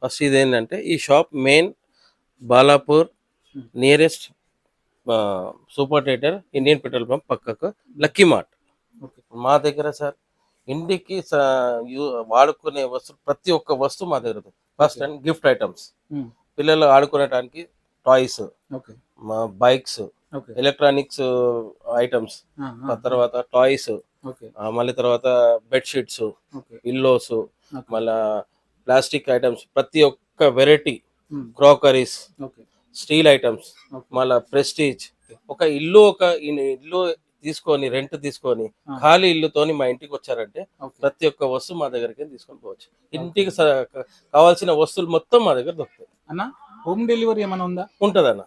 First ఇది ఏంటంటే ఈ shop main Balapur nearest super theatre Indian petrol pump పక్కకు లక్కీ మార్ట్. మా దగ్గర సార్ ఇంటికి వాడుకునే వస్తువు ప్రతి ఒక్క వస్తువు మా దగ్గర ఫస్ట్ అండ్ గిఫ్ట్ ఐటమ్స్. పిల్లలు ఆడుకునేటానికి టాయ్స్ బైక్స్ ఎలక్ట్రానిక్స్ ఐటమ్స్. తర్వాత టాయ్స్ మళ్ళీ తర్వాత బెడ్షీట్స్ పిల్లోస్. మళ్ళా ప్లాస్టిక్ ఐటమ్స్ ప్రతి ఒక్క variety um, crockeries steel items. మళ్ళా ప్రెస్టీజ్. ఒక ఇల్లు ఒక ఇల్లు తీసుకొని రెంట్ తీసుకొని. ఖాళీ ఇల్లుతోని మా ఇంటికి వచ్చారంటే ప్రతి ఒక్క వస్తువు మా దగ్గరికి తీసుకొని పోవచ్చు. ఇంటికి కావాల్సిన వస్తువులు మొత్తం మా దగ్గర దొరుకుతాయి. అన్న హోమ్ డెలివరీ ఏమైనా ఉందా? ఉంటుంది అన్న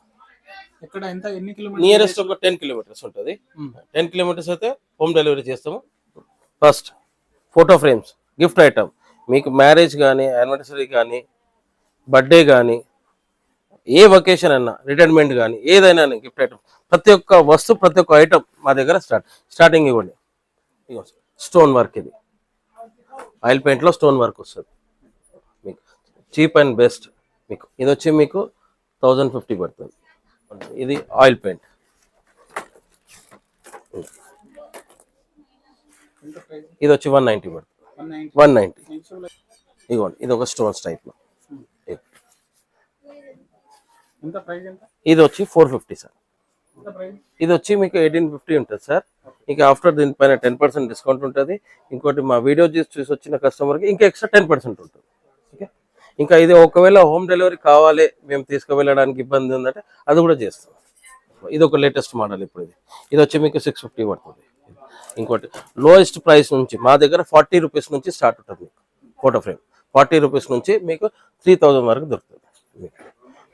ఎక్కడ ఎంత ఎన్ని కిలోమీటర్స్ నియరెస్ట్ ఒక టెన్ కిలోమీటర్స్ ఉంటుంది. ఉమ్, టెన్ కిలోమీటర్స్ అయితే హోమ్ డెలివరీ చేస్తాము. First photo frames gift item. మీకు మ్యారేజ్ కానీ యానివర్సరీ కానీ బర్త్డే కానీ ఏ వొకేషన్ అన్నా రిటైర్మెంట్ కానీ ఏదైనా గిఫ్ట్ ఐటమ్ ప్రతి ఒక్క వస్తువు ప్రతి ఒక్క ఐటమ్ మా దగ్గర స్టార్ట్ స్టార్టింగ్ ఇవ్వండి. స్టోన్ వర్క్ ఇది. ఆయిల్ పెయింట్లో స్టోన్ వర్క్ వస్తుంది. మీకు చీప్ అండ్ బెస్ట్ మీకు. ఇది వచ్చి మీకు థౌజండ్ ఫిఫ్టీ పడుతుంది. ఇది ఆయిల్ పెయింట్ ఇది. వచ్చి వన్ నైంటీ పడుతుంది. వన్ నైంటీ ఇదిగోండి ఇది ఒక స్టోన్స్ టైప్లో ఎంత ఇది వచ్చి ఫోర్ ఫిఫ్టీ సార్. ఇది వచ్చి మీకు ఎయిటీన్ ఫిఫ్టీ ఉంటుంది సార్. ఇంకా ఆఫ్టర్ దీనిపైన టెన్ పర్సెంట్ డిస్కౌంట్ ఉంటుంది. ఇంకోటి మా వీడియో చూసి చూసి వచ్చిన కస్టమర్కి ఇంకా ఎక్స్ట్రా టెన్ పర్సెంట్ ఉంటుంది. ఓకే? ఇంకా ఇది ఒకవేళ హోమ్ డెలివరీ కావాలి మేము తీసుకువెళ్ళడానికి ఇబ్బంది ఉందంటే అది కూడా చేస్తాం. ఇది ఒక లేటెస్ట్ మోడల్ ఇప్పుడు ఇది ఇది వచ్చి మీకు సిక్స్ ఫిఫ్టీ పడుతుంది. ఇంకోటి లోయెస్ట్ ప్రైస్ నుంచి మా దగ్గర ఫార్టీ రూపీస్ నుంచి స్టార్ట్ ఉంటుంది మీకు ఫోటో ఫ్రేమ్ ఫార్టీ రూపీస్ నుంచి మీకు త్రీ వరకు దొరుకుతుంది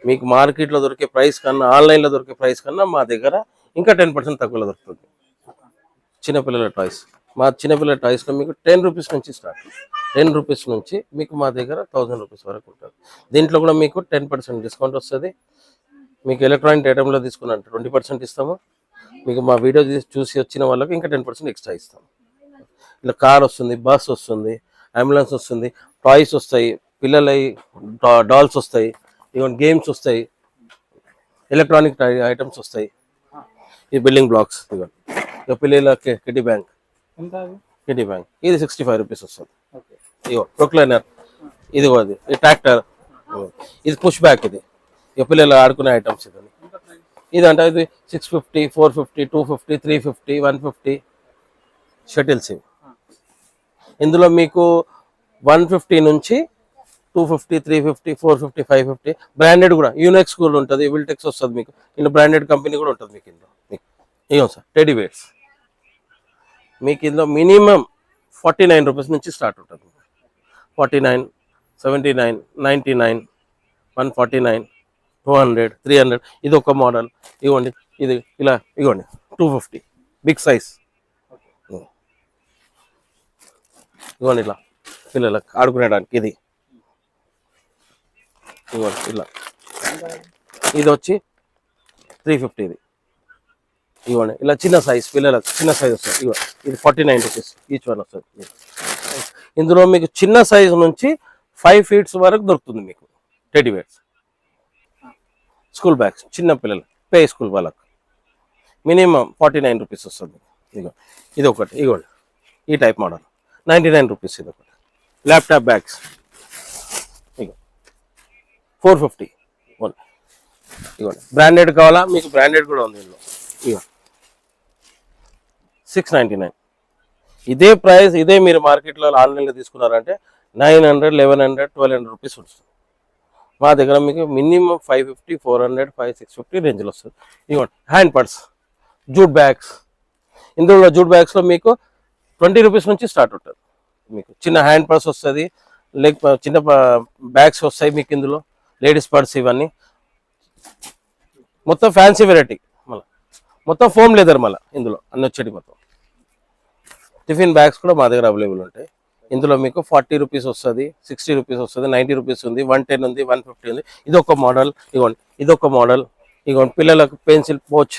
మీకు. మార్కెట్లో దొరికే ప్రైస్ కన్నా ఆన్లైన్లో దొరికే ప్రైస్ కన్నా మా దగ్గర ఇంకా టెన్ పర్సెంట్ తక్కువలో దొరుకుతుంది. చిన్నపిల్లల టాయ్స్ మా చిన్నపిల్లల టాయ్స్లో మీకు టెన్ రూపీస్ నుంచి స్టార్ట్ టెన్ రూపీస్ నుంచి మీకు మా దగ్గర థౌజండ్ రూపీస్ వరకు ఉంటుంది. దీంట్లో కూడా మీకు టెన్ పర్సెంట్ డిస్కౌంట్ వస్తుంది. మీకు ఎలక్ట్రానిక్ ఐటెంలో తీసుకున్నట్టు ట్వంటీ పర్సెంట్ ఇస్తాము. మీకు మా వీడియో చూసి వచ్చిన వాళ్ళకి ఇంకా టెన్ పర్సెంట్ ఎక్స్ట్రా ఇస్తాం. ఇలా కార్ వస్తుంది బస్ వస్తుంది అంబులెన్స్ వస్తుంది టాయ్స్ వస్తాయి పిల్లలవి డాల్స్ వస్తాయి ఈవెన్ గేమ్స్ వస్తాయి ఎలక్ట్రానిక్ ఐటమ్స్ వస్తాయి. ఈ బిల్డింగ్ బ్లాక్స్ ఇవన్నీ. ఇక పిల్లల కిటీ బ్యాంక్. Kitty bank. ఇది సిక్స్టీ ఫైవ్ రూపీస్ వస్తుంది. ఇగో ప్రొక్లైనర్. ఇది అది ఈ ట్రాక్టర్. ఇది పుష్ బ్యాక్ ఇది. ఇక పిల్లలు ఆడుకునే ఐటమ్స్ ప్రైస్ ఇది అంటే ఇది six fifty four fifty two fifty three fifty one fifty shuttles ఇవి. ఇందులో మీకు వన్ ఫిఫ్టీ నుంచి two fifty three fifty four fifty five fifty branded కూడా యూనెక్స్ కూడా ఉంటుంది విల్టెక్స్ వస్తుంది మీకు. ఇందులో బ్రాండెడ్ కంపెనీ కూడా ఉంటుంది మీకు ఇందులో. మీకు. ఇగో సార్ టెడీ బేర్స్ మీకు ఇందులో మినిమం ఫార్టీ నైన్ రూపీస్ నుంచి స్టార్ట్ ఉంటుంది. Forty nine seventy nine ninety nine one forty nine two hundred three hundred. ఇది ఒక మోడల్. ఇవ్వండి ఇది ఇలా ఇవ్వండి టూ ఫిఫ్టీ. Big size. ఇవ్వండి ఇలా. పిల్లలకు ఆడుకునేడానికి ఇది. ఇవ్వండి ఇలా. ఇది వచ్చి త్రీ ఫిఫ్టీ ఇది. ఇవ్వండి ఇలా చిన్న సైజ్ పిల్లలకు చిన్న సైజ్ వస్తుంది. ఇవ్వండి ఇది forty nine rupees. Each one వస్తుంది. ఇందులో మీకు చిన్న సైజ్ నుంచి ఫైవ్ ఫీట్స్ వరకు దొరుకుతుంది మీకు. Teddy bears. స్కూల్ బ్యాగ్స్ చిన్న పిల్లలు పే స్కూల్ వాళ్ళకు. మినిమం ఫార్టీ నైన్ రూపీస్ వస్తుంది. ఇదిగో ఇది ఒకటి ఇదిగోండి ఈ type model. Ninety nine rupees ఇది ఒకటి ల్యాప్టాప్ బ్యాగ్స్. ఇగో ఫోర్ ఫిఫ్టీ. వన్ ఇదిగోండి బ్రాండెడ్ కావాలా? మీకు బ్రాండెడ్ కూడా ఉంది ఇందులో. ఇగో సిక్స్ నైంటీ నైన్. ఇదే ప్రైస్ ఇదే మీరు మార్కెట్లో ఆన్లైన్లో తీసుకున్నారంటే nine hundred eleven hundred twelve hundred rupees వస్తుంది. మా దగ్గర మీకు minimum five fifty four hundred five six fifty రేంజ్లో వస్తుంది. ఇవ్వండి హ్యాండ్ పర్స్ జూట్ బ్యాగ్స్. ఇందులో జూట్ బ్యాగ్స్లో మీకు ట్వంటీ రూపీస్ నుంచి స్టార్ట్ ఉంటుంది. మీకు చిన్న హ్యాండ్ పర్స్ వస్తుంది లేక చిన్న బ్యాగ్స్ వస్తాయి మీకు ఇందులో లేడీస్ పర్స్ ఇవన్నీ. మొత్తం ఫ్యాన్సీ వెరైటీ మళ్ళీ. మొత్తం ఫోమ్ లెదర్ మళ్ళీ ఇందులో అన్ని వచ్చేటి మొత్తం. టిఫిన్ బ్యాగ్స్ కూడా మా దగ్గర అవైలబుల్ ఉంటాయి. ఇందులో మీకు ఫార్టీ రూపీస్ వస్తుంది సిక్స్టీ రూపీస్ వస్తుంది నైంటీ రూపీస్ ఉంది వన్ టెన్ ఉంది వన్ ఫిఫ్టీ ఉంది. ఇది ఒక మోడల్ ఇగోండి ఇది ఒక మోడల్ ఇగోండి పిల్లలకు pencil pouch.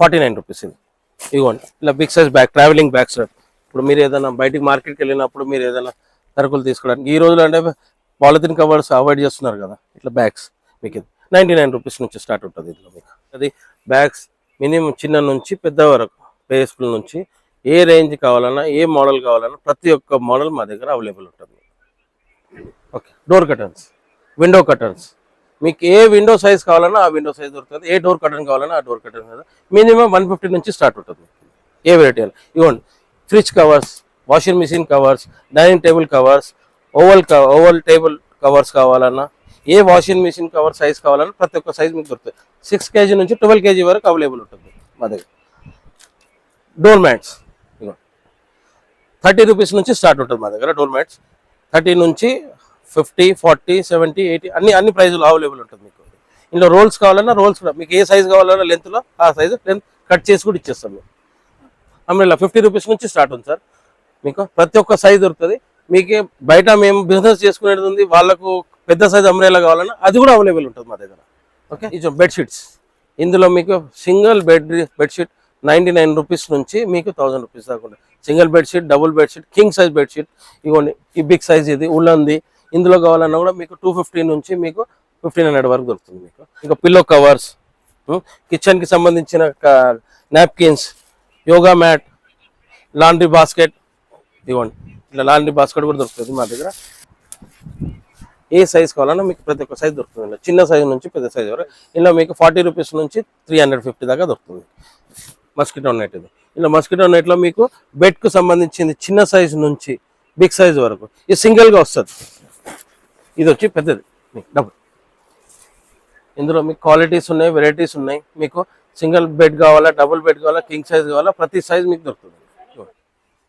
Forty nine rupees ఇది. ఇగోండి ఇలా big size bag travelling bags ఇప్పుడు మీరు ఏదైనా బయటికి మార్కెట్కి వెళ్ళినప్పుడు మీరు ఏదైనా సరుకులు తీసుకోవడానికి ఈ రోజులో అంటే పాలిథిన్ కవర్స్ అవాయిడ్ చేస్తున్నారు కదా ఇట్లా బ్యాగ్స్ మీకు ఇది. నైంటీ నైన్ రూపీస్ నుంచి స్టార్ట్ ఉంటుంది ఇందులో మీకు. అది బ్యాగ్స్ మినిమం చిన్న నుంచి పెద్ద వరకు పేస్ఫుల్ నుంచి ఏ రేంజ్ కావాలన్నా ఏ మోడల్ కావాలన్నా ప్రతి ఒక్క మోడల్ మా దగ్గర అవైలబుల్ ఉంటుంది. Okay door curtains window curtains మీకు ఏ విండో సైజ్ కావాలన్నా ఆ విండో సైజ్ దొరుకుతుంది. ఏ డోర్ కటన్ కావాలన్నా ఆ డోర్ కటన్ కదా మినిమం వన్ ఫిఫ్టీ నుంచి స్టార్ట్ ఉంటుంది. ఏ వెరైటీ ఇవ్వండి fridge covers washing machine covers dining table covers oval oval table covers కావాలన్నా ఏ వాషింగ్ మిషన్ కవర్ సైజ్ కావాలన్నా ప్రతి ఒక్క సైజ్ మీకు దొరుకుతుంది. సిక్స్ కేజీ నుంచి ట్వెల్వ్ కేజీ వరకు అవైలబుల్ ఉంటుంది మా దగ్గర. Door mats. థర్టీ రూపీస్ నుంచి స్టార్ట్ ఉంటుంది మా దగ్గర డోర్ మ్యాట్స్ థర్టీ నుంచి ఫిఫ్టీ ఫార్టీ సెవెంటీ ఎయిటీ అన్ని అన్ని ప్రైజులు అవైలబుల్ ఉంటుంది మీకు. ఇందులో రోల్స్ కావాలన్నా రోల్స్ కూడా మీకు ఏ సైజ్ కావాలన్నా లెంత్లో ఆ సైజు లెంత్ కట్ చేసి కూడా ఇచ్చేస్తాం మేము. అమ్రేలా ఫిఫ్టీ రూపీస్ నుంచి స్టార్ట్ ఉంది సార్. మీకు ప్రతి ఒక్క సైజ్ దొరుకుతుంది. మీకు బయట మేము బిజినెస్ చేసుకునేది ఉంది వాళ్ళకు పెద్ద సైజ్ అమ్రేలా కావాలన్నా అది కూడా అవైలబుల్ ఉంటుంది మా దగ్గర. ఓకే ఇది బెడ్షీట్స్. ఇందులో మీకు single bed bedsheet ninety nine rupees నుంచి మీకు థౌసండ్ రూపీస్ దాకా ఉంటుంది single bedsheet double bedsheet king size bedsheet ఇవ్వండి ఈ బిగ్ సైజ్ ఇది ఉల్లంది. ఇందులో కావాలన్నా కూడా మీకు టూ ఫిఫ్టీ నుంచి మీకు ఫిఫ్టీన్ హండ్రెడ్ వరకు దొరుకుతుంది మీకు. ఇంకా పిల్లో కవర్స్ కిచెన్కి సంబంధించిన napkins yoga mat laundry basket ఇవ్వండి ఇట్లా లాండ్రీ బాస్కెట్ కూడా దొరుకుతుంది మా దగ్గర. ఏ సైజ్ కావాలన్నా మీకు ప్రతి ఒక్క సైజ్ దొరుకుతుంది. చిన్న సైజ్ నుంచి పెద్ద సైజ్ వరకు. ఇలా మీకు ఫార్టీ రూపీస్ నుంచి త్రీ హండ్రెడ్ ఫిఫ్టీ దాకా దొరుకుతుంది. మస్కిటో నెట్ ఇది. ఇలా మస్కిటో నెట్లో మీకు బెడ్కు సంబంధించింది చిన్న సైజు నుంచి బిగ్ సైజ్ వరకు ఇది సింగిల్గా వస్తుంది. ఇది వచ్చి పెద్దది. మీకు డబుల్ ఇందులో మీకు క్వాలిటీస్ ఉన్నాయి వెరైటీస్ ఉన్నాయి. మీకు సింగిల్ బెడ్ కావాలా డబుల్ బెడ్ కావాలా కింగ్ సైజ్ కావాలా ప్రతి సైజ్ మీకు దొరుకుతుంది.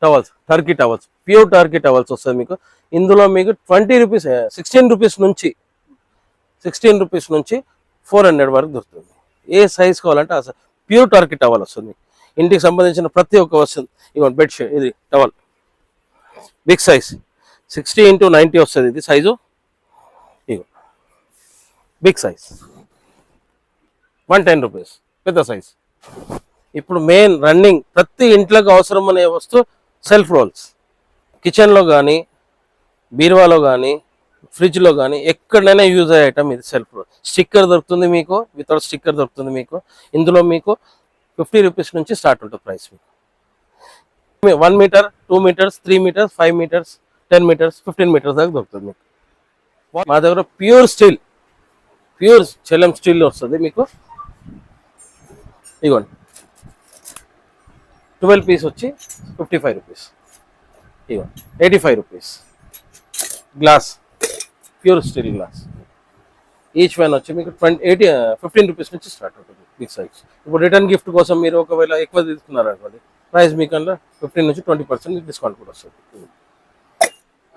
Towels Turkey towels pure Turkey towels వస్తుంది మీకు. ఇందులో మీకు ట్వంటీ రూపీస్ సిక్స్టీన్ రూపీస్ నుంచి సిక్స్టీన్ రూపీస్ నుంచి ఫోర్ హండ్రెడ్ వరకు దొరుకుతుంది. ఏ సైజ్ కావాలంటే ఆ ప్యూర్ టర్కీ టవల్ వస్తుంది. ఇంటికి సంబంధించిన ప్రతి ఒక్క వస్తుంది ఇవ్వండి బెడ్షీట్ ఇది towel. Big size sixty into ninety వస్తుంది ఇది సైజు. ఇగో big size. One ten rupees. పెద్ద సైజ్. ఇప్పుడు మెయిన్ రన్నింగ్ ప్రతి ఇంట్లోకి అవసరం అనే వస్తువు సెల్ఫ్ రోల్స్. కిచెన్లో కానీ బీరువాలో కానీ ఫ్రిడ్జ్లో కానీ ఎక్కడైనా యూజ్ అయ్యే ఐటమ్ ఇది సెల్ఫ్ స్టిక్కర్ దొరుకుతుంది మీకు వితౌట్ స్టిక్కర్ దొరుకుతుంది మీకు. ఇందులో మీకు ఫిఫ్టీ రూపీస్ నుంచి స్టార్ట్ ఉంటుంది ప్రైస్ మీకు. One metre two metres three metres five metres ten metres fifteen metres దాకా దొరుకుతుంది మీకు. మా దగ్గర ప్యూర్ స్టీల్ ప్యూర్ చెల్లం స్టీల్ వస్తుంది మీకు. ఇగోండి. ట్వెల్వ్ పీస్ వచ్చి ఫిఫ్టీ ఫైవ్ రూపీస్. ఇగోండి. Eighty five rupees. Glass. Pure steel glass. Each fan వచ్చి మీకు ట్వంటీ ఎయిటీ ఫిఫ్టీన్ రూపీస్ నుంచి స్టార్ట్ అవుతుంది బిగ్ సైజ్. ఇప్పుడు రిటర్న్ గిఫ్ట్ కోసం మీరు ఒకవేళ ఎక్కువ తీసుకున్నారనుకోండి ప్రైస్ మీకు అందులో ఫిఫ్టీన్ నుంచి ట్వంటీ పర్సెంట్ డిస్కౌంట్ కూడా వస్తుంది.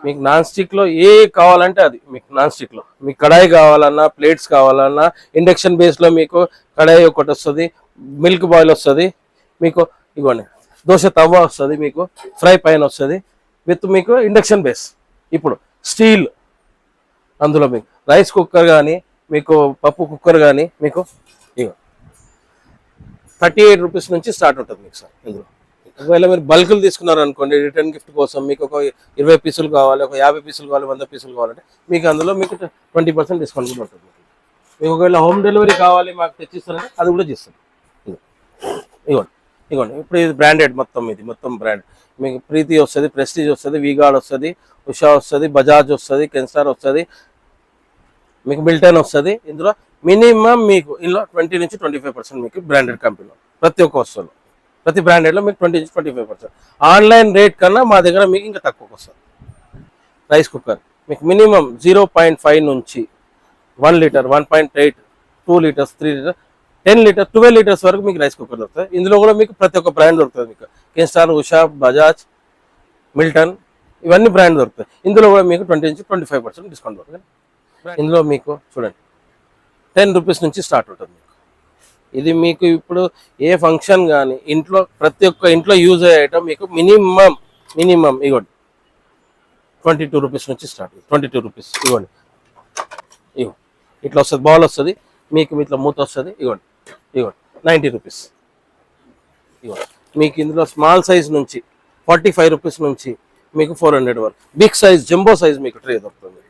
మీకు నాన్ స్టిక్లో ఏ కావాలంటే అది మీకు నాన్ స్టిక్లో. మీకు కడాయి కావాలన్నా ప్లేట్స్ కావాలన్నా ఇండక్షన్ బేస్లో మీకు కడాయి ఒకటి వస్తుంది మిల్క్ బాయిల్ వస్తుంది మీకు ఇవ్వండి. దోశ తవ్వ వస్తుంది మీకు ఫ్రై పైన వస్తుంది విత్ మీకు ఇండక్షన్ బేస్. ఇప్పుడు స్టీల్ అందులో మీకు రైస్ కుక్కర్ కానీ మీకు పప్పు కుక్కర్ కానీ మీకు ఇగో థర్టీ ఎయిట్ రూపీస్ నుంచి స్టార్ట్ ఉంటుంది మీకు సార్ ఇందులో. ఒకవేళ మీరు బల్కులు తీసుకున్నారు అనుకోండి రిటర్న్ గిఫ్ట్ కోసం మీకు ఒక ఇరవై పీసులు కావాలి ఒక యాభై పీసులు కావాలి వంద పీసులు కావాలంటే మీకు అందులో మీకు ట్వంటీ పర్సెంట్ డిస్కౌంట్ కూడా ఉంటుంది. మీకు ఒకవేళ హోమ్ డెలివరీ కావాలి మాకు తెచ్చిస్తారంటే అది కూడా చేస్తాం. ఇగోండి ఇదిగోండి ఇప్పుడు ఇది బ్రాండెడ్ మొత్తం ఇది మొత్తం బ్రాండ్. మీకు ప్రీతి వస్తుంది ప్రెస్టీజ్ వస్తుంది వీగాడ్ వస్తుంది ఉషా వస్తుంది బజాజ్ వస్తుంది కెన్సార్ వస్తుంది మీకు మిల్టన్ వస్తుంది. ఇందులో మినిమం మీకు ఇందులో ట్వంటీ నుంచి ట్వంటీ ఫైవ్ పర్సెంట్ మీకు బ్రాండెడ్ కంపెనీలో ప్రతి ఒక్క వస్తువులో. ప్రతి బ్రాండెడ్లో మీకు ట్వంటీ నుంచి twenty five percent. Online rate కన్నా మా దగ్గర మీకు ఇంకా తక్కువకి వస్తుంది. రైస్ కుక్కర్ మీకు మినిమం జీరో పాయింట్ ఫైవ్ నుంచి one litre one point eight two litres three litre ten litre twelve litres వరకు మీకు రైస్ కుక్కర్ దొరుకుతాయి ఇందులో కూడా మీకు ప్రతి ఒక్క బ్రాండ్ దొరుకుతుంది మీకు. కిన్స్టార్ ఉషా బజాజ్ మిల్టన్ ఇవన్నీ బ్రాండ్ దొరుకుతాయి ఇందులో కూడా మీకు ట్వంటీ నుంచి ట్వంటీ ఫైవ్ పర్సెంట్ డిస్కౌంట్ దొరుకుతుంది. ఇందులో మీకు చూడండి. టెన్ రూపీస్ నుంచి స్టార్ట్ ఉంటుంది మీకు. ఇది మీకు ఇప్పుడు ఏ ఫంక్షన్ కానీ ఇంట్లో ప్రతి ఒక్క ఇంట్లో యూజ్ అయ్యేటం మీకు మినిమం మినిమం ఇవ్వండి. ట్వంటీ టూ రూపీస్ నుంచి స్టార్ట్ ట్వంటీ టూ రూపీస్ ఇవ్వండి. ఇగో ఇట్లా వస్తుంది బౌల్ వస్తుంది మీకు ఇట్లా మూత వస్తుంది ఇవ్వండి. ఇవ్వండి. నైంటీ రూపీస్ ఇవ్వండి. మీకు ఇందులో స్మాల్ సైజ్ నుంచి ఫార్టీ ఫైవ్ రూపీస్ నుంచి మీకు ఫోర్ హండ్రెడ్ వరకు. బిగ్ సైజ్ జంబో సైజ్ మీకు ట్రే దొరుకుతుంది.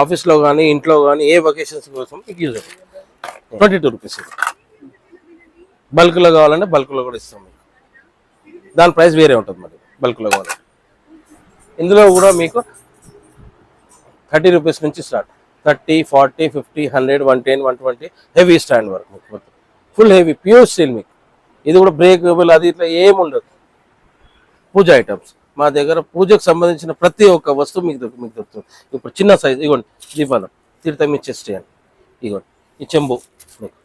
ఆఫీస్లో కానీ ఇంట్లో కానీ ఏ వెకేషన్స్ కోసం మీకు యూజ్ అవుతుంది ట్వంటీ టూ రూపీస్ బల్క్లో కావాలంటే బల్క్లో కూడా ఇస్తాం మీకు. దాని ప్రైస్ వేరే ఉంటుంది మరి బల్క్లో కావాలంటే. ఇందులో కూడా మీకు థర్టీ రూపీస్ నుంచి start thirty forty fifty hundred one ten one twenty heavy stand వరకు మీకు మొత్తం. ఫుల్ హెవీ ప్యూర్ స్టీల్ మీకు. ఇది కూడా బ్రేక్ అది ఇట్లా ఏమి ఉండదు పూజ ఐటమ్స్ మా దగ్గర పూజకు సంబంధించిన ప్రతి ఒక్క వస్తువు మీకు మీకు దొరుకుతుంది. ఇప్పుడు చిన్న సైజ్ ఇగోండి దీపాలం తీర్థం ఇచ్చే అని ఇగోండి ఈ చెంబు మీకు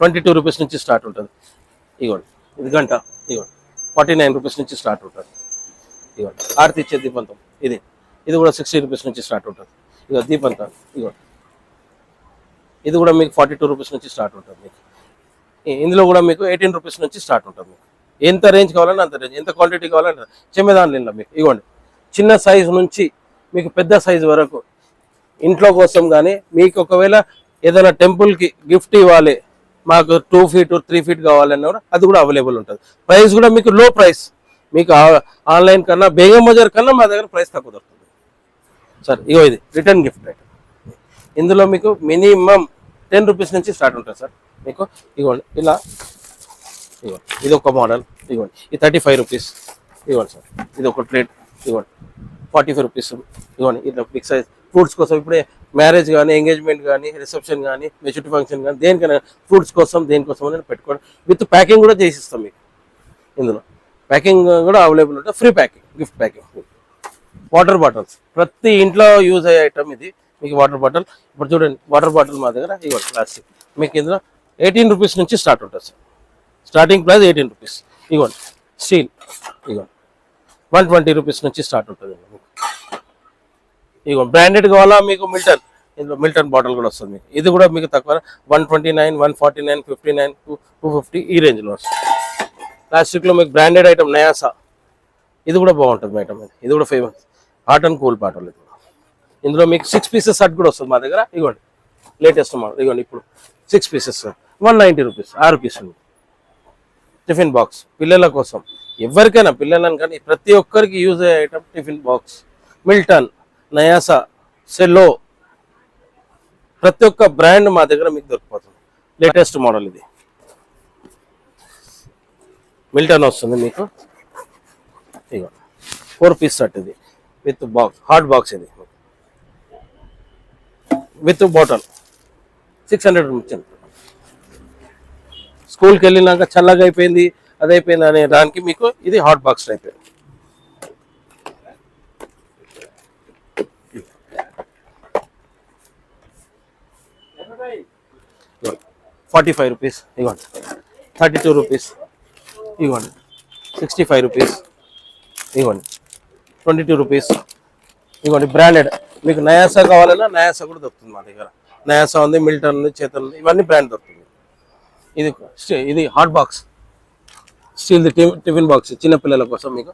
ట్వంటీ టూ రూపీస్ నుంచి స్టార్ట్ ఉంటుంది. ఇగోండి ఇది గంట ఇగోండి ఫార్టీ నైన్ రూపీస్ నుంచి స్టార్ట్ ఉంటుంది. ఇగోండి ఆరతి ఇచ్చే దీపంతం ఇది ఇది కూడా సిక్స్టీ రూపీస్ నుంచి స్టార్ట్ ఉంటుంది. ఇగో దీపంతం ఇగోండి ఇది కూడా మీకు ఫార్టీ టూ రూపీస్ నుంచి స్టార్ట్ ఉంటుంది మీకు. ఇందులో కూడా మీకు ఎయిటీన్ రూపీస్ నుంచి స్టార్ట్ ఉంటుంది మీకు. ఎంత రేంజ్ కావాలంటే అంత రేంజ్ ఎంత క్వాంటిటీ కావాలంటే చెమ్మదానిలో మీకు. ఇవ్వండి చిన్న సైజు నుంచి మీకు పెద్ద సైజు వరకు ఇంట్లో కోసం కానీ మీకు ఒకవేళ ఏదైనా టెంపుల్కి గిఫ్ట్ ఇవ్వాలి మాకు టూ ఫీట్ త్రీ ఫీట్ కావాలన్నా కూడా అది కూడా అవైలబుల్ ఉంటుంది. ప్రైస్ కూడా మీకు లో ప్రైస్ మీకు ఆన్లైన్ కన్నా బేగం బజార్ కన్నా మా దగ్గర ప్రైస్ తక్కువ దొరుకుతుంది. సార్ ఇగో ఇది రిటర్న్ గిఫ్ట్ ఐటమ్ ఇందులో మీకు మినిమం టెన్ రూపీస్ నుంచి స్టార్ట్ ఉంటుంది సార్. మీకు ఇగోండి ఇలా ఇవ్వండి. ఇది ఒక మోడల్ ఇవ్వండి. ఇది థర్టీ ఫైవ్ రూపీస్ ఇవ్వండి సార్. ఇది ఒక ప్లేట్ ఇవ్వండి. ఫార్టీ ఫైవ్ రూపీస్ ఇవ్వండి. ఇట్లా బిగ్ సైజ్. ఫ్రూట్స్ కోసం ఇప్పుడే మ్యారేజ్ కానీ ఎంగేజ్మెంట్ కానీ రిసెప్షన్ కానీ మెచ్యూరిటీ ఫంక్షన్ కానీ దేనికైనా ఫ్రూట్స్ కోసం దేనికోసం అని పెట్టుకోండి. విత్ ప్యాకింగ్ కూడా చేసిస్తాం మీకు. ఇందులో ప్యాకింగ్ కూడా అవైలబుల్ ఉంటుంది free packing gift packing. Water bottles. ప్రతి ఇంట్లో యూజ్ అయ్యే ఐటమ్ ఇది. మీకు వాటర్ బాటిల్. ఇప్పుడు చూడండి వాటర్ బాటిల్ మా దగ్గర ఇవ్వండి ప్లాస్టిక్. మీకు ఇందులో ఎయిటీన్ రూపీస్ నుంచి స్టార్ట్ ఉంటుంది sir. Starting price eighteen rupees ఇగోండి స్టీల్ ఇగోండి వన్ ట్వంటీ రూపీస్ నుంచి స్టార్ట్ ఉంటుంది. ఇగో బ్రాండెడ్ కావాలా మీకు మిల్టన్ ఇందులో మిల్టన్ బాటిల్ కూడా వస్తుంది మీకు. ఇది కూడా మీకు తక్కువ. One twenty nine one forty nine fifty nine two two fifty ఈ రేంజ్లో వస్తుంది ప్లాస్టిక్లో మీకు బ్రాండెడ్ ఐటమ్ నయాసా ఇది కూడా బాగుంటుంది ఐటమ్ ఇది. ఇది కూడా famous hot and cool bottle ఇది. ఇందులో మీకు సిక్స్ పీసెస్ సెట్ కూడా వస్తుంది మా దగ్గర. ఇగోండి లేటెస్ట్ మోడల్ ఇగోండి ఇప్పుడు six pieces one ninety rupees ఆరు ఉంది టిఫిన్ బాక్స్ పిల్లల కోసం. ఎవరికైనా పిల్లలను కానీ ప్రతి ఒక్కరికి యూజ్ అయ్యే item tiffin box. Milton Nayasa Cello ప్రతి ఒక్క బ్రాండ్ మా దగ్గర మీకు దొరికిపోతుంది. లేటెస్ట్ మోడల్ ఇది. మిల్టన్ వస్తుంది మీకు. ఇగో ఫోర్ పీస్ సెట్ ఇది. విత్ బాక్స్ హాట్ బాక్స్ ఇది. With bottle. సిక్స్ హండ్రెడ్ వచ్చింది స్కూల్కి వెళ్ళినాక చల్లగా అయిపోయింది అది అయిపోయింది అనే దానికి మీకు ఇది hot box type forty five rupees ఇవ్వండి. థర్టీ టూ రూపీస్ ఇవ్వండి. సిక్స్టీ ఫైవ్ రూపీస్ ఇవ్వండి. ట్వంటీ టూ రూపీస్ ఇవ్వండి. బ్రాండెడ్ మీకు నయాసా కావాలన్నా నయాసా కూడా దొరుకుతుంది మా దగ్గర. నయాసా ఉంది మిల్టన్ ఉంది చేతన్ ఉంది ఇవన్నీ బ్రాండ్ దొరుకుతుంది. ఇది ఇది హాట్ బాక్స్. స్టీల్ టి- టిఫిన్ బాక్స్ చిన్న పిల్లల కోసం మీకు.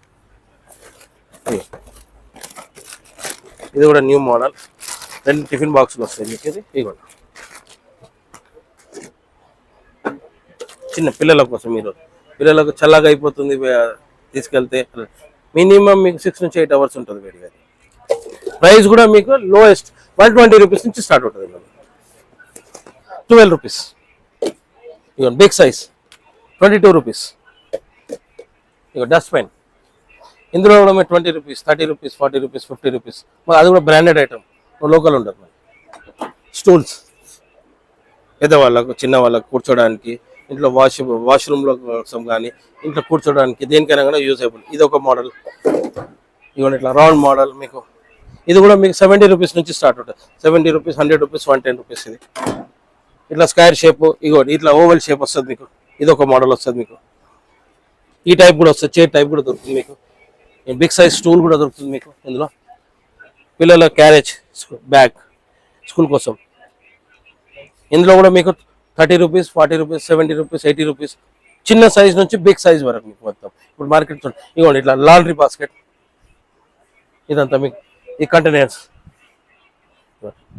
ఇది. కూడా న్యూ మోడల్. రెండు టిఫిన్ బాక్సులు వస్తాయి మీకు ఇది. ఇదిగోండి చిన్న పిల్లల కోసం మీరు. పిల్లలకు చల్లగా అయిపోతుంది తీసుకెళ్తే. మినిమం మీకు సిక్స్ నుంచి ఎయిట్ అవర్స్ ఉంటుంది వేడిగా ప్రైస్ కూడా మీకు లోయెస్ట్ వన్ ట్వంటీ రూపీస్ నుంచి స్టార్ట్ ఉంటుంది ట్వెల్వ్ రూపీస్ ఇవన్ big size twenty two rupees ఇక డస్ట్ పెన్ ఇందులో కూడా మేము twenty rupees thirty rupees forty rupees fifty rupees అది కూడా బ్రాండెడ్ ఐటమ్ లోకల్ ఉండదు మరి. స్టూల్స్ పెద్దవాళ్ళకు చిన్న వాళ్ళకు కూర్చోడానికి ఇంట్లో వాష్ వాష్రూమ్లో కోసం కానీ ఇంట్లో కూర్చోడానికి దేనికైనా కూడా యూజబుల్ ఇది ఒక మోడల్ ఇవన్నీ ఇట్లా రౌండ్ మోడల్ మీకు. ఇది కూడా మీకు సెవెంటీ రూపీస్ నుంచి స్టార్ట్ ఉంటుంది seventy rupees hundred rupees one ten rupees ఇది. ఇట్లా స్క్వేర్ షేప్ ఇగోండి ఇట్లా ఓవెల్ షేప్ వస్తుంది మీకు. ఇది ఒక మోడల్ వస్తుంది మీకు. ఈ టైప్ కూడా వస్తుంది చైర్ టైప్ కూడా దొరుకుతుంది మీకు. బిగ్ సైజ్ స్టూల్ కూడా దొరుకుతుంది మీకు ఇందులో. పిల్లల క్యారేజ్ బ్యాగ్ స్కూల్ కోసం. ఇందులో కూడా మీకు thirty rupees forty rupees seventy rupees eighty rupees చిన్న సైజ్ నుంచి బిగ్ సైజ్ వరకు మీకు మొత్తం. ఇప్పుడు మార్కెట్ ఇవ్వండి ఇట్లా లాండ్రీ బాస్కెట్ ఇదంతా మీకు ఈ containers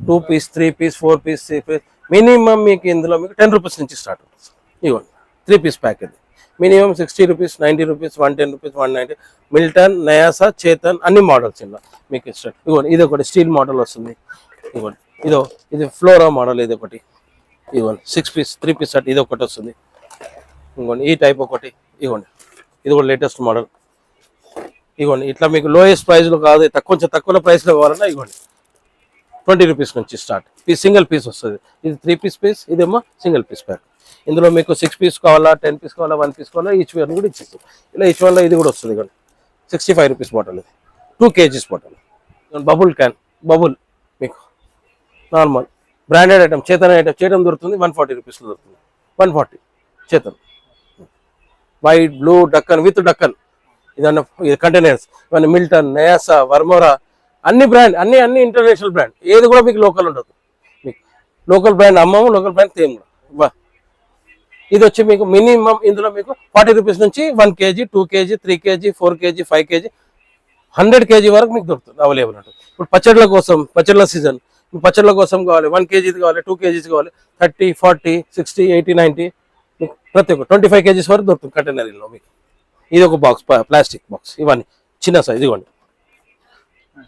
two piece three piece four piece three piece minimum మీకు ఇందులో మీకు టెన్ రూపీస్ నుంచి స్టార్ట్ అవుతుంది. ఇవ్వండి త్రీ పీస్ ప్యాక్ ఇది minimum sixty rupees ninety rupees one ten rupees one ninety. Milton Nayasa Chetan అన్ని మోడల్స్ ఇలా మీకు ఇష్టం ఇదిగోండి ఇది ఒకటి స్టీల్ మోడల్ వస్తుంది. ఇదిగోండి ఇదో ఇది ఫ్లోరా మోడల్ ఇది ఒకటి. ఇదిగోండి సిక్స్ పీస్ త్రీ పీస్ అటు ఇది ఒకటి వస్తుంది. ఇవ్వండి ఈ టైప్ ఒకటి. ఇదిగోండి ఇది కూడా లేటెస్ట్ మోడల్ ఇదిగోండి ఇట్లా మీకు లోయెస్ట్ ప్రైస్లో కాదు తక్కువ కొంచెం తక్కువ ప్రైస్లో కావాలన్నా ఇవ్వండి ట్వంటీ రూపీస్ నుంచి స్టార్ట్. పీస్ సింగిల్ పీస్ వస్తుంది. ఇది త్రీ పీస్ పీస్ ఇదేమో సింగిల్ పీస్ ప్యాక్. ఇందులో మీకు సిక్స్ పీస్ కావాలా టెన్ పీస్ కావాలా వన్ పీస్ కావాలా ఈచ్ వన్ కూడా ఇచ్చేస్తాం ఇలా ఈచ్ వన్లో ఇది కూడా వస్తుంది కానీ సిక్స్టీ ఫైవ్ రూపీస్ బాటిల్ ఇది. Two KGs bottle. Bubble can bubble మీకు. నార్మల్. బ్రాండెడ్ ఐటమ్ చేతన ఐటమ్. చేయడం దొరుకుతుంది వన్ ఫార్టీ రూపీస్లో దొరుకుతుంది. One forty Chetan white blue Deccan with Deccan. ఇదన్న ఇది కంటైనర్స్ ఇవన్నీ మిల్టన్ నయాసా వర్మోరా అన్ని బ్రాండ్ అన్ని అన్ని ఇంటర్నేషనల్ బ్రాండ్ ఏది కూడా మీకు లోకల్ ఉండదు. మీకు లోకల్ బ్రాండ్ అమ్మము లోకల్ బ్రాండ్ తేము కూడా ఇది వచ్చి మీకు మినిమం ఇందులో మీకు ఫార్టీ రూపీస్ నుంచి one KG two KG three KG four KG five KG hundred KG వరకు మీకు దొరుకుతుంది అవైలబుల్ ఉంటుంది. ఇప్పుడు పచ్చళ్ళ కోసం పచ్చళ్ళ సీజన్ పచ్చళ్ళ కోసం కావాలి వన్ కేజీది కావాలి టూ కేజీస్ కావాలి thirty forty sixty eighty ninety మీకు ప్రతి ఒక్క ట్వంటీ ఫైవ్ కేజీస్ వరకు దొరుకుతుంది కంటైనర్లో మీకు. ఇది ఒక బాక్స్ ప్లాస్టిక్ బాక్స్ ఇవన్నీ చిన్న సైజ్ ఇవ్వండి.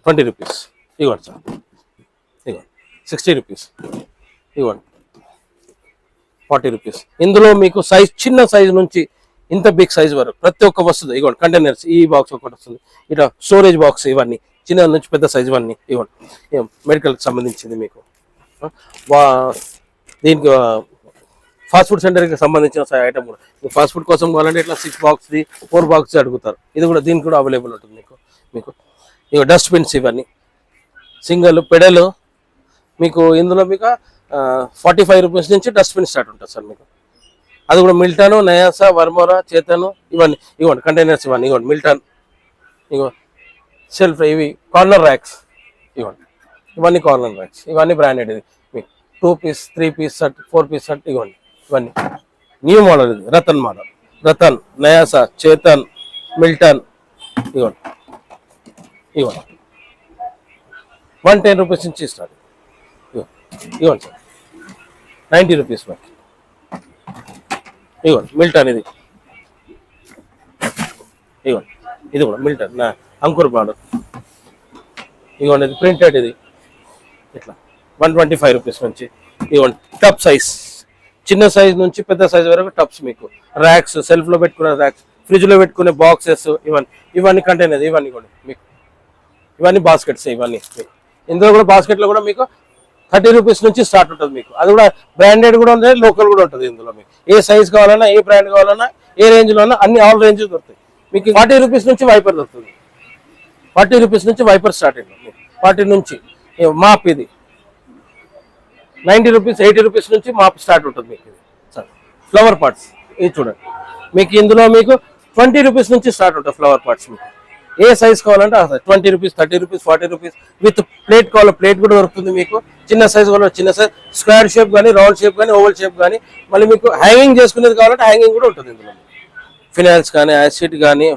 Twenty rupees. ఇవ్వండి సార్. ఇవ్వండి. Sixty rupees. ఇవ్వండి. Forty rupees. ఇందులో మీకు సైజ్ చిన్న సైజ్ నుంచి ఇంత బిగ్ సైజ్ వరకు ప్రతి ఒక్క వస్తుంది ఇవ్వండి. కంటైనర్స్ ఈ బాక్స్ ఒకటి వస్తుంది. ఇట్లా స్టోరేజ్ బాక్స్ ఇవన్నీ చిన్న నుంచి పెద్ద సైజ్ ఇవన్నీ ఇవ్వండి. మెడికల్కి సంబంధించింది మీకు. దీనికి ఫాస్ట్ ఫుడ్ సెంటర్కి సంబంధించిన ఐటమ్ కూడా. ఫాస్ట్ ఫుడ్ కోసం కావాలంటే ఇట్లా సిక్స్ బాక్స్ది ఫోర్ బాక్స్ అడుగుతారు. ఇది కూడా దీనికి కూడా అవైలబుల్ ఉంటుంది మీకు. మీకు ఇక డస్ట్బిన్స్ ఇవన్నీ. సింగల్ పెడలు మీకు ఇందులో మీకు ఫార్టీ ఫైవ్ రూపీస్ నుంచి డస్ట్బిన్ స్టార్ట్ ఉంటుంది సార్ మీకు. అది కూడా మిల్టన్ నయాసా వర్మోరా చేతను ఇవన్నీ. ఇవ్వండి కంటైనర్స్ ఇవన్నీ. ఇవ్వండి మిల్టన్ ఇగో సెల్ఫ్ ఇవి కార్నర్ ర్యాక్స్ ఇవ్వండి ఇవన్నీ కార్నర్ ర్యాక్స్ ఇవన్నీ బ్రాండెడ్ ఇది. మీకు two piece three piece shirt four piece shirt ఇవ్వండి ఇవన్నీ. న్యూ మోడల్ ఇది రతన్ మోడల్ రతన్ నయాసా చేతన్ మిల్టన్ ఇవ్వండి ఇవ్వండి. వన్ టెన్ రూపీస్ నుంచి స్టార్ట్ ఇవ్వండి. ఇవ్వండి సార్. నైంటీ రూపీస్ మనకి ఇవ్వండి. మిల్టన్ ఇది. ఇవ్వండి. ఇది కూడా మిల్టన్ నా అంకుర్ మోడల్ ఇవ్వండి ఇది ప్రింటెడ్ ఇది. ఇట్లా. వన్ ట్వంటీ ఫైవ్ రూపీస్ నుంచి. ఇవ్వండి. టప్ సైజ్ చిన్న సైజ్ నుంచి పెద్ద సైజ్ వరకు టప్స్ మీకు. ర్యాక్స్ సెల్ఫ్లో పెట్టుకునే ర్యాక్స్ ఫ్రిడ్జ్లో పెట్టుకునే బాక్సెస్ ఇవన్నీ. ఇవన్నీ కంటైనర్ ఇవన్నీ కూడా మీకు. ఇవన్నీ బాస్కెట్స్ ఇవన్నీ. ఇందులో కూడా బాస్కెట్లో కూడా మీకు థర్టీ రూపీస్ నుంచి స్టార్ట్ ఉంటుంది మీకు. అది కూడా బ్రాండెడ్ కూడా ఉంటుంది లోకల్ కూడా ఉంటుంది ఇందులో మీకు. ఏ సైజ్ కావాలన్నా ఏ బ్రాండ్ కావాలన్నా ఏ రేంజ్లో అన్నా అన్ని ఆల్ రేంజ్ దొరుకుతాయి. మీకు ఫార్టీ రూపీస్ నుంచి వైపర్ దొరుకుతుంది. ఫార్టీ రూపీస్ నుంచి వైపర్ స్టార్ట్ అయింది. ఫార్టీ నుంచి మాప్ ఇది. నైంటీ రూపీస్ ఎయిటీ రూపీస్ నుంచి మాప్ స్టార్ట్ ఉంటుంది మీకు ఇది. Sir flower pots. ఇది చూడండి. మీకు ఇందులో మీకు ట్వంటీ రూపీస్ నుంచి స్టార్ట్ ఉంటుంది ఫ్లవర్ పార్ట్స్ మీకు. ఏ సైజ్ కావాలంటే ఆ size twenty rupees thirty rupees forty rupees with plate కావాలి ప్లేట్ కూడా దొరుకుతుంది మీకు. చిన్న సైజ్ కావాలి చిన్న సైజ్ స్క్వేర్ షేప్ కానీ రౌండ్ షేప్ కానీ ఓవల్ షేప్ కానీ మళ్ళీ మీకు హ్యాంగింగ్ చేసుకునేది కావాలంటే హ్యాంగింగ్ కూడా ఉంటుంది ఇందులో. ఫినాన్స్ కానీ యాసిడ్ కానీ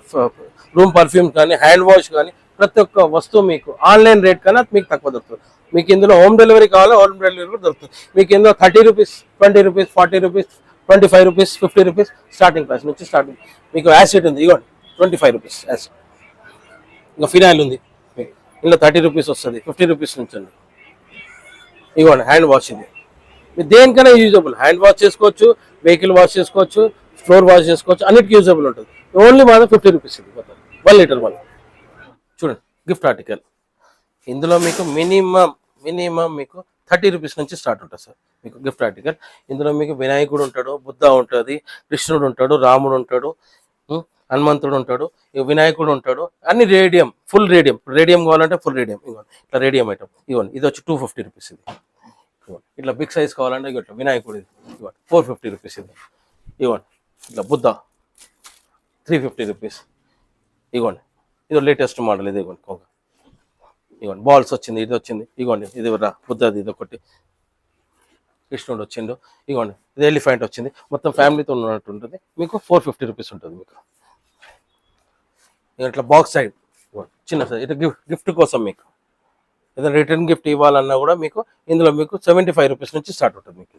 రూమ్ పర్ఫ్యూమ్ కానీ హ్యాండ్ వాష్ కానీ ప్రతి ఒక్క వస్తువు మీకు ఆన్లైన్ రేట్ కన్నా మీకు తక్కువ దొరుకుతుంది. మీకు ఇందులో హోమ్ డెలివరీ కావాలో హోమ్ డెలివరీ కూడా దొరుకుతుంది. మీకు ఇందులో thirty rupees twenty rupees forty rupees twenty five rupees fifty rupees starting price నుంచి స్టార్టింగ్ మీకు యాసిడ్ ఉంది ఇవ్వండి ట్వంటీ ఫైవ్ రూపీస్ యాసిడ్ ఇంకా ఫినాయిల్ ఉంది. ఇందులో థర్టీ రూపీస్ వస్తుంది. ఫిఫ్టీ రూపీస్ నుంచి అండి ఇవ్వండి హ్యాండ్ వాష్ ఇది. మీరు దేనికైనా యూజబుల్. హ్యాండ్ వాష్ చేసుకోవచ్చు వెహికల్ వాష్ చేసుకోవచ్చు ఫ్లోర్ వాష్ చేసుకోవచ్చు అన్నిటికీ యూజబుల్ ఉంటుంది. ఓన్లీ మాత్రం ఫిఫ్టీ రూపీస్ ఇది మొత్తం. One litre one. చూడండి గిఫ్ట్ ఆర్టికల్. ఇందులో మీకు మినిమం మినిమం మీకు థర్టీ రూపీస్ నుంచి స్టార్ట్ ఉంటుంది సార్. మీకు గిఫ్ట్ ఆర్టికల్. ఇందులో మీకు వినాయకుడు ఉంటాడు బుద్ధ ఉంటుంది కృష్ణుడు ఉంటాడు రాముడు ఉంటాడు. హనుమంతుడు ఉంటాడు వినాయకుడు ఉంటాడు అన్ని రేడియం ఫుల్ రేడియం రేడియం కావాలంటే ఫుల్ రేడియం ఇవ్వండి ఇట్లా రేడియం ఐటమ్ ఇవ్వండి ఇది వచ్చి టూ ఫిఫ్టీ రూపీస్ ఇది. ఇవ్వండి ఇట్లా బిగ్ సైజ్ కావాలంటే ఇట్లా వినాయకుడు ఇది ఇవ్వండి ఫోర్ ఫిఫ్టీ రూపీస్ ఇది. ఇవ్వండి ఇట్లా బుద్ధ త్రీ ఫిఫ్టీ రూపీస్ ఇవ్వండి ఇది లేటెస్ట్ మోడల్ ఇది ఇవ్వండి కొంగ. ఇవ్వండి బాల్స్ వచ్చింది ఇది వచ్చింది ఇవ్వండి ఇది రా బుద్ధది ఇది ఒకటి. కృష్ణుడు వచ్చిండు ఇవ్వండి ఇది ఎలిఫెంట్ వచ్చింది మొత్తం ఫ్యామిలీతో ఉన్నట్టు ఉంటుంది మీకు ఫోర్ ఫిఫ్టీ రూపీస్ ఉంటుంది మీకు. ఇట్లా బాక్స్ సైడ్ చిన్న సైజ్ ఇది గిఫ్ట్ గిఫ్ట్ కోసం మీకు. ఏదైనా రిటర్న్ గిఫ్ట్ ఇవ్వాలన్నా కూడా మీకు ఇందులో మీకు సెవెంటీ ఫైవ్ రూపీస్ నుంచి స్టార్ట్ ఉంటుంది మీకు.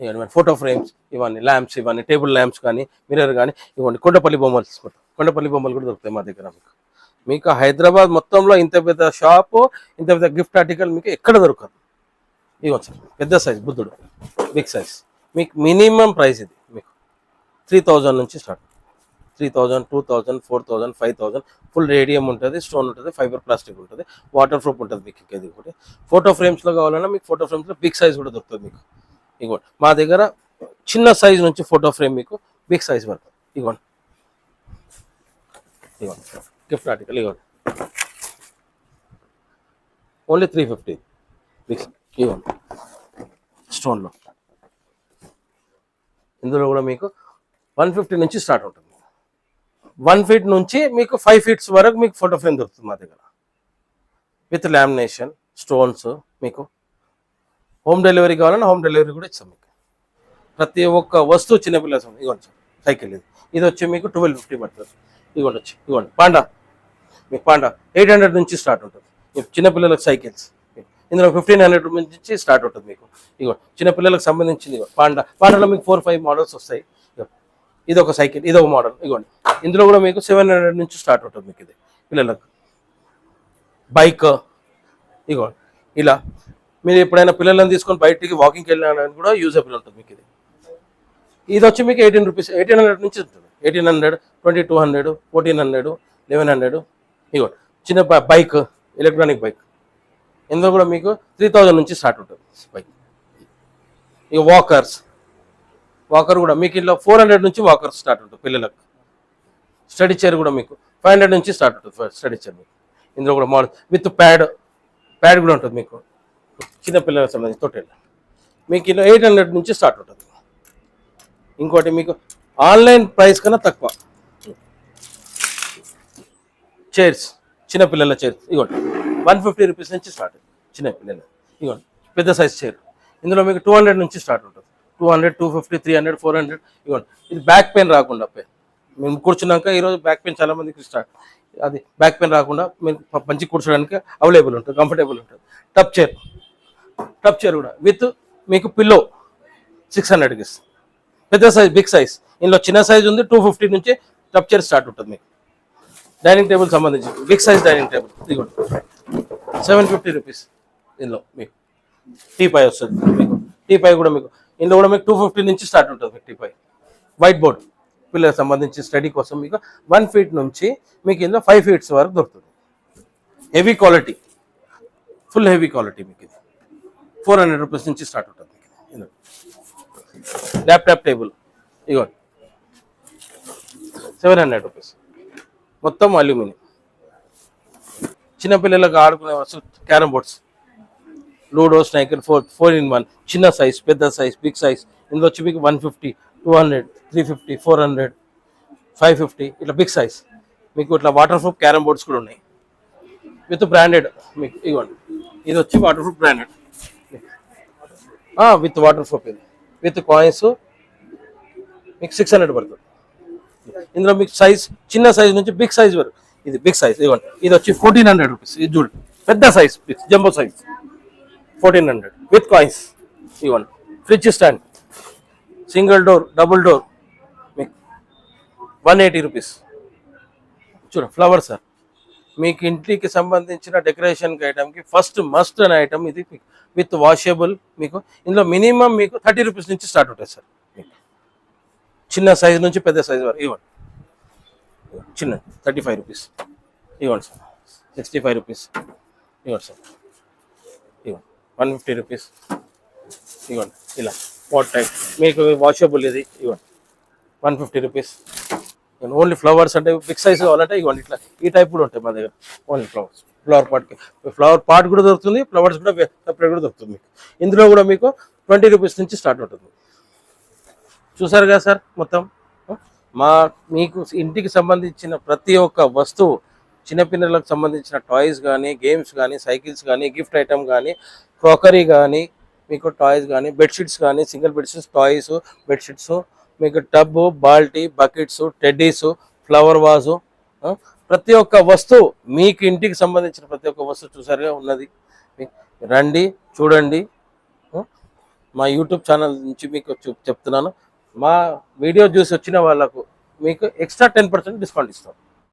ఇవన్నీ ఫోటో ఫ్రేమ్స్ ఇవన్నీ ల్యాంప్స్ ఇవన్నీ టేబుల్ ల్యాంప్స్ కానీ మిర్రర్ కానీ ఇవన్నీ కొండపల్లి బొమ్మలు తీసుకుంటాం. కొండపల్లి బొమ్మలు కూడా దొరుకుతాయి మా దగ్గర మీకు. మీకు హైదరాబాద్ మొత్తంలో ఇంత పెద్ద షాపు ఇంత పెద్ద గిఫ్ట్ ఆర్టికల్ మీకు ఎక్కడ దొరకదు. ఇవ్వండి సార్ పెద్ద సైజ్ బుద్ధుడు బిగ్ సైజ్ మీకు మినిమం ప్రైస్ ఇది మీకు. త్రీ థౌజండ్ నుంచి start three thousand two thousand four thousand five thousand full radium ఉంటుంది స్టోన్ ఉంటుంది ఫైబర్ ప్లాస్టిక్ ఉంటుంది వాటర్ ప్రూఫ్ ఉంటుంది మీకు ఇంకా ఇది ఒకటి. ఫోటో ఫ్రేమ్స్లో కావాలన్నా మీకు ఫోటో ఫ్రేమ్స్లో బిగ్ సైజ్ కూడా దొరుకుతుంది మీకు. ఇగోండి మా దగ్గర చిన్న సైజ్ నుంచి ఫోటో ఫ్రేమ్ మీకు బిగ్ సైజ్ వరకు ఇగోండి. ఇగోండి. గిఫ్ట్ ఆర్టికల్ ఇగోండి. ఓన్లీ త్రీ ఫిఫ్టీ బిగ్ ఇగోండి. స్టోన్లో ఇందులో కూడా మీకు వన్ ఫిఫ్టీ నుంచి స్టార్ట్ ఉంటుంది. వన్ ఫీట్ నుంచి మీకు ఫైవ్ ఫీట్స్ వరకు మీకు ఫోటో ఫ్రేమ్ దొరుకుతుంది మా దగ్గర. విత్ లామినేషన్ స్టోన్స్ మీకు. హోమ్ డెలివరీ కావాలన్నా హోమ్ డెలివరీ కూడా ఇస్తాం మీకు. ప్రతి ఒక్క వస్తువు చిన్నపిల్లల సొంతం. ఇదిగోండి సైకిల్ ఇది. ఇది వచ్చి మీకు ట్వెల్వ్ ఫిఫ్టీ పడుతుంది. ఇదిగోండి వచ్చి ఇదిగోండి. పాండా. మీకు పాండా. ఎయిట్ హండ్రెడ్ నుంచి స్టార్ట్ ఉంటుంది. మీకు చిన్నపిల్లలకు సైకిల్స్. ఇందులో ఫిఫ్టీన్ హండ్రెడ్ నుంచి స్టార్ట్ ఉంటుంది మీకు. ఇగో చిన్నపిల్లలకు సంబంధించింది పాండా. పాండాలో మీకు ఫోర్ ఫైవ్ మోడల్స్ వస్తాయి. ఇది ఒక సైకిల్ ఇది ఒక మోడల్. ఇగోండి. ఇందులో కూడా మీకు సెవెన్ హండ్రెడ్ నుంచి స్టార్ట్ అవుతుంది మీకు ఇది పిల్లలకు. బైక్ ఇగో ఇలా మీరు ఎప్పుడైనా పిల్లలను తీసుకొని బయటికి వాకింగ్కి వెళ్ళడానికి కూడా యూజబుల్ ఉంటుంది మీకు ఇది. ఇది వచ్చి మీకు ఎయిటీన్ రూపీస్ ఎయిటీన్ హండ్రెడ్ నుంచి ఉంటుంది. Eighteen hundred twenty two hundred fourteen hundred eleven hundred ఇగో చిన్న బైక్ ఎలక్ట్రానిక్ బైక్. ఇందులో కూడా మీకు త్రీ థౌజండ్ నుంచి స్టార్ట్ ఉంటుంది బైక్. ఇక వాకర్స్ వాకర్ కూడా మీకు ఇంట్లో ఫోర్ హండ్రెడ్ నుంచి వాకర్ స్టార్ట్ ఉంటుంది పిల్లలకు. స్టడీ చైర్ కూడా మీకు ఫైవ్ హండ్రెడ్ నుంచి స్టార్ట్ ఉంటుంది స్టడీ చైర్ మీకు. ఇందులో కూడా మోడల్ విత్ ప్యాడ్ ప్యాడ్ కూడా ఉంటుంది మీకు. చిన్న పిల్లలకు సంబంధించి తొట్టెలు మీకు ఇలా ఎయిట్ హండ్రెడ్ నుంచి స్టార్ట్ ఉంటుంది. ఇంకోటి మీకు ఆన్లైన్ ప్రైస్ కన్నా తక్కువ. చైర్స్ చిన్న పిల్లల చైర్స్ ఇగోండి. వన్ ఫిఫ్టీ రూపీస్ నుంచి స్టార్ట్. చిన్నపిల్లలు ఇగోండి. పెద్ద సైజ్ చైర్. ఇందులో మీకు టూ హండ్రెడ్ నుంచి స్టార్ట్ ఉంటుంది. Two hundred two fifty three hundred four hundred ఇవ్వండి. ఇది బ్యాక్ పెయిన్ రాకుండా పెయిన్ మేము కూర్చున్నాక ఈరోజు బ్యాక్ పెయిన్ చాలా మందికి స్టార్ట్ అది బ్యాక్ పెయిన్ రాకుండా మీరు మంచి కూర్చోడానికి అవైలబుల్ ఉంటుంది కంఫర్టబుల్ ఉంటుంది. టప్ చైర్ టప్ చైర్ కూడా. విత్ మీకు పిల్లో సిక్స్ హండ్రెడ్కి ఇస్తుంది. పెద్ద సైజ్ బిగ్ సైజ్ ఇందులో చిన్న సైజ్ ఉంది టూ ఫిఫ్టీ నుంచి టప్ చైర్ స్టార్ట్ ఉంటుంది మీకు. డైనింగ్ టేబుల్ సంబంధించి. బిగ్ సైజ్ డైనింగ్ టేబుల్ ఇదిగోండి. సెవెన్ ఫిఫ్టీ రూపీస్ ఇందులో మీకు. టీ పై వస్తుంది మీకు. టీ పై కూడా మీకు. ఇందులో కూడా మీకు టూ ఫిఫ్టీ నుంచి స్టార్ట్ ఉంటుంది ఫిఫ్టీ ఫైవ్ వైట్ బోర్డ్ పిల్లలకు సంబంధించి స్టడీ కోసం మీకు వన్ ఫీట్ నుంచి మీకు ఇందులో ఫైవ్ ఫీట్స్ వరకు దొరుకుతుంది. Heavy quality full heavy quality మీకు ఇది. ఫోర్ హండ్రెడ్ రూపీస్ నుంచి స్టార్ట్ ఉంటుంది ఇందులో. ల్యాప్టాప్ టేబుల్ ఇగో సెవెన్ హండ్రెడ్ రూపీస్ మొత్తం అల్యూమినియం చిన్నపిల్లలకు ఆడుకునే వస్తువు క్యారమ్ బోర్డ్స్ లూడో స్నైకర్ ఫోర్ ఫోర్ ఇన్ వన్ చిన్న సైజ్ పెద్ద సైజ్ బిగ్ సైజ్ ఇందులో వచ్చి మీకు one fifty two hundred three fifty four hundred five fifty ఇట్లా బిగ్ సైజ్ మీకు ఇట్లా వాటర్ ప్రూఫ్ క్యారమ్ బోర్డ్స్ కూడా ఉన్నాయి. విత్ బ్రాండెడ్ మీకు ఇవ్వండి. ఇది వచ్చి water proof branded with water proof ఇది. విత్ కాయిన్స్ మీకు సిక్స్ హండ్రెడ్ పడుతుంది. ఇందులో మీకు సైజ్ చిన్న సైజ్ నుంచి బిగ్ సైజ్ వరకు. ఇది బిగ్ సైజ్ ఇవ్వండి. ఇది వచ్చి ఫోర్టీన్ హండ్రెడ్ రూపీస్ ఇది చూడండి పెద్ద size jumbo size fourteen hundred with coins ఇవ్వండి fridge stand. Single door double door. మీకు వన్ ఎయిటీ రూపీస్. చూడండి ఫ్లవర్ సార్. మీకు ఇంటికి సంబంధించిన డెకరేషన్కి ఐటమ్కి ఫస్ట్ మస్ట్ అనే ఐటమ్ ఇది విత్ వాషబుల్ మీకు. ఇందులో మినిమం మీకు థర్టీ రూపీస్ నుంచి స్టార్ట్ ఉంటుంది సార్ మీకు. చిన్న సైజ్ నుంచి పెద్ద సైజ్ వరకు ఇవ్వండి చిన్న థర్టీ ఫైవ్ రూపీస్. ఇవ్వండి సార్. Sixty five rupees. ఇవ్వండి సార్. వన్ ఫిఫ్టీ రూపీస్ ఇవ్వండి ఇలా. వాట్ టైప్ మీకు వాషబుల్ ఇది ఇవ్వండి. One fifty rupees only flowers అంటే బిగ్ సైజ్ కావాలంటే ఇవ్వండి ఇట్లా. ఈ టైప్ కూడా ఉంటాయి మా దగ్గర. ఓన్లీ ఫ్లవర్స్ ఫ్లవర్ పాట్కి ఫ్లవర్ పాట్ కూడా దొరుకుతుంది ఫ్లవర్స్ కూడా సపరేట్ కూడా దొరుకుతుంది మీకు. ఇందులో కూడా మీకు ట్వంటీ రూపీస్ నుంచి స్టార్ట్ ఉంటుంది. చూసారు కదా సార్ మొత్తం? మా మీకు ఇంటికి సంబంధించిన ప్రతి ఒక్క వస్తువు చిన్నపిల్లలకు సంబంధించిన టాయ్స్ కానీ గేమ్స్ కానీ సైకిల్స్ కానీ గిఫ్ట్ ఐటమ్ కానీ క్రోకరీ కానీ మీకు టాయ్స్ కానీ బెడ్షీట్స్ కానీ సింగిల్ బెడ్షీట్స్ టాయ్స్ బెడ్షీట్స్ మీకు టబ్ బాల్టీ బకెట్స్ టెడ్డీస్ ఫ్లవర్ వాజు ప్రతి ఒక్క వస్తువు మీకు ఇంటికి సంబంధించిన ప్రతి ఒక్క వస్తువు చూసారుగా ఉన్నది. రండి చూడండి మా యూట్యూబ్ ఛానల్ నుంచి మీకు చెప్తున్నాను. మా వీడియో చూసి వచ్చిన వాళ్ళకు మీకు ఎక్స్ట్రా టెన్ పర్సెంట్ డిస్కౌంట్ ఇస్తాం.